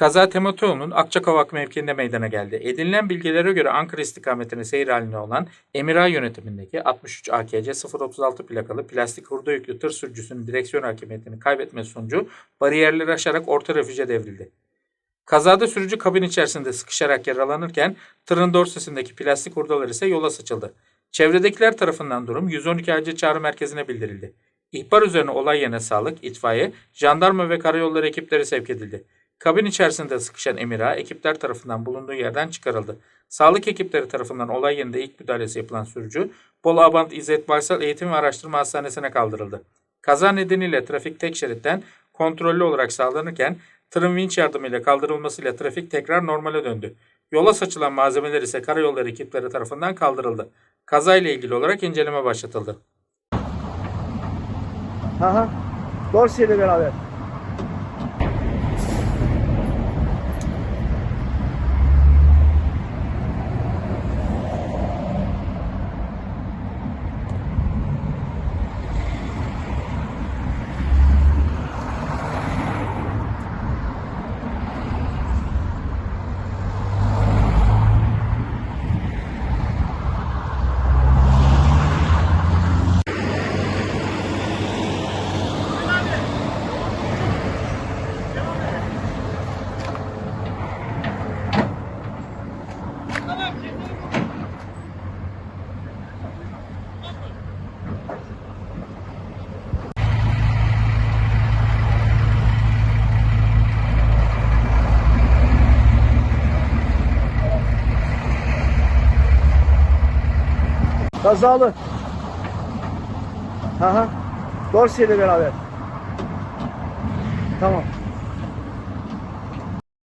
Kaza Tematoğlu'nun Akçakavak mevkiinde meydana geldi. Edinilen bilgilere göre Ankara istikametine seyir halinde olan Emira yönetimindeki 63 AKC 036 plakalı plastik hurda yüklü tır sürücüsünün direksiyon hakimiyetini kaybetmesi sonucu bariyerleri aşarak orta refüje devrildi. Kazada sürücü kabin içerisinde sıkışarak yaralanırken tırın dorsesindeki plastik hurdalar ise yola saçıldı. Çevredekiler tarafından durum 112 acil çağrı merkezine bildirildi. İhbar üzerine olay yerine sağlık, itfaiye, jandarma ve karayolları ekipleri sevk edildi. Kabin içerisinde sıkışan Emira ekipler tarafından bulunduğu yerden çıkarıldı. Sağlık ekipleri tarafından olay yerinde ilk müdahalesi yapılan sürücü Bolu Abant İzzet Baysal Eğitim ve Araştırma Hastanesi'ne kaldırıldı. Kaza nedeniyle trafik tek şeritten kontrollü olarak sağlanırken tırın vinç yardımıyla kaldırılmasıyla trafik tekrar normale döndü. Yola saçılan malzemeler ise karayolları ekipleri tarafından kaldırıldı. Kazayla ilgili olarak inceleme başlatıldı. Aha. Dorsey ile beraber. Kazalı. Aha. Dorsey ile beraber. Tamam.